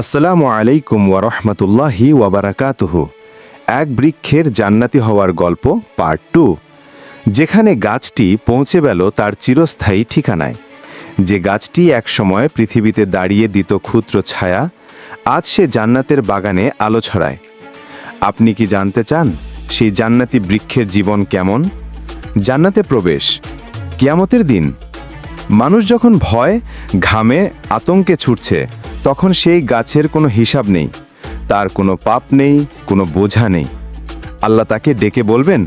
আসসালামু আলাইকুম ওয়ারহমতুল্লাহি ওয়াবারাকাতুহু এক বৃক্ষের জান্নাতি হওয়ার গল্প পার্ট টু। যেখানে গাছটি পৌঁছে গেল তার চিরস্থায়ী ঠিকানায়। যে গাছটি একসময় পৃথিবীতে দাঁড়িয়ে দিত ক্ষুদ্র ছায়া, আজ সে জান্নাতের বাগানে আলো ছড়ায়। আপনি কি জানতে চান সেই জান্নাতি বৃক্ষের জীবন কেমন? জান্নাতে প্রবেশ, কিয়ামতের দিন। মানুষ যখন ভয়, ঘামে, আতঙ্কে ছুটছে তখন সেই গাছের কোনো হিসাব নেই। তার কোনো পাপ নেই, কোনো বোঝা নেই। আল্লাহ তাকে ডেকে বলবেন,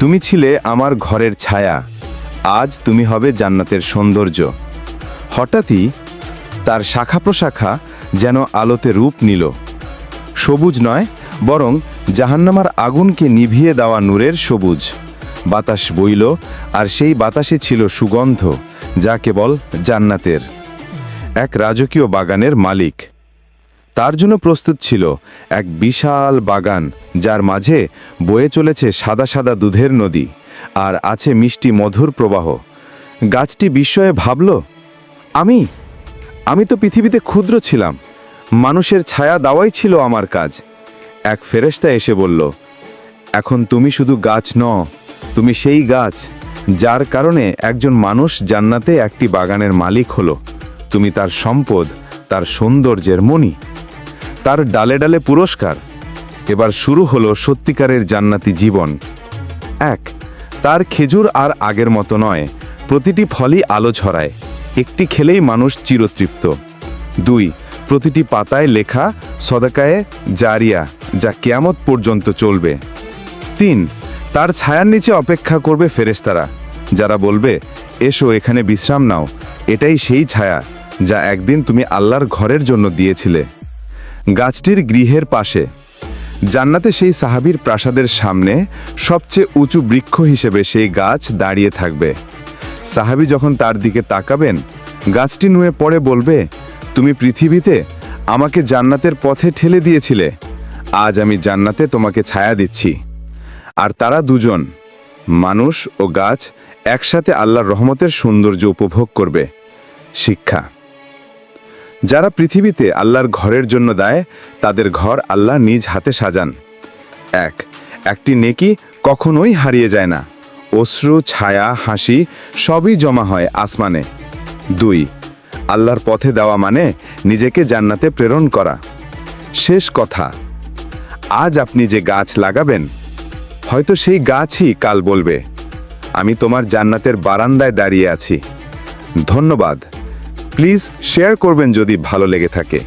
তুমি ছিলে আমার ঘরের ছায়া, আজ তুমি হবে জান্নাতের সৌন্দর্য। হঠাৎই তার শাখা প্রশাখা যেন আলোতে রূপ নিল। সবুজ নয়, বরং জাহান্নামার আগুনকে নিভিয়ে দেওয়া নূরের সবুজ। বাতাস বইল, আর সেই বাতাসে ছিল সুগন্ধ, যা কেবল জান্নাতের। এক রাজকীয় বাগানের মালিক। তার জন্য প্রস্তুত ছিল এক বিশাল বাগান, যার মাঝে বয়ে চলেছে সাদা সাদা দুধের নদী আর আছে মিষ্টি মধুর প্রবাহ। গাছটি বিস্ময়ে ভাবল, আমি আমি তো পৃথিবীতে ক্ষুদ্র ছিলাম, মানুষের ছায়া দেওয়াই ছিল আমার কাজ। এক ফেরেশতা এসে বলল, এখন তুমি শুধু গাছ ন তুমি সেই গাছ, যার কারণে একজন মানুষ জান্নাতে একটি বাগানের মালিক হলো। তুমি তার সম্পদ, তার সৌন্দর্যের মণি। তার ডালে ডালে পুরস্কার। এবার শুরু হলো সত্যিকারের জান্নাতি জীবন। এক, তার খেজুর আর আগের মতো নয়, প্রতিটি ফলই আলো ছড়ায়। একটি খেলেই মানুষ চিরতৃপ্ত। দুই, প্রতিটি পাতায় লেখা সদাকায়ে জারিয়া, যা কেয়ামত পর্যন্ত চলবে। তিন, তার ছায়ার নিচে অপেক্ষা করবে ফেরেস্তারা যারা বলবে, এসো এখানে বিশ্রাম নাও, এটাই সেই ছায়া। যা একদিন তুমি আল্লাহর ঘরের জন্য দিয়েছিলে। গাছটির গৃহের পাশে। জান্নাতে সেই সাহাবীর প্রাসাদের সামনে সবচেয়ে উঁচু বৃক্ষ হিসেবে সেই গাছ দাঁড়িয়ে থাকবে। সাহাবী যখন তার দিকে তাকাবেন, গাছটি নুয়ে পড়ে বলবে, তুমি পৃথিবীতে আমাকে জান্নাতের পথে ঠেলে দিয়েছিলে। আজ আমি জান্নাতে তোমাকে ছায়া দিচ্ছি। আর তারা দুজন, মানুষ ও গাছ, একসাথে আল্লাহর রহমতের সৌন্দর্য উপভোগ করবে। শিক্ষা। যারা পৃথিবীতে আল্লাহর ঘরের জন্য দেয়, তাদের ঘর আল্লাহ নিজ হাতে সাজান। এক, একটি নেকি কখনোই হারিয়ে যায় না। অশ্রু, ছায়া, হাসি সবই জমা হয় আসমানে। দুই, আল্লাহর পথে দেওয়া মানে নিজেকে জান্নাতে প্রেরণ করা। শেষ কথা, আজ আপনি যে গাছ লাগাবেন, হয়তো সেই গাছই কাল বলবে, আমি তোমার জান্নাতের বারান্দায় দাঁড়িয়ে আছি। ধন্যবাদ। প্লিজ শেয়ার করবেন যদি ভালো লেগে থাকে।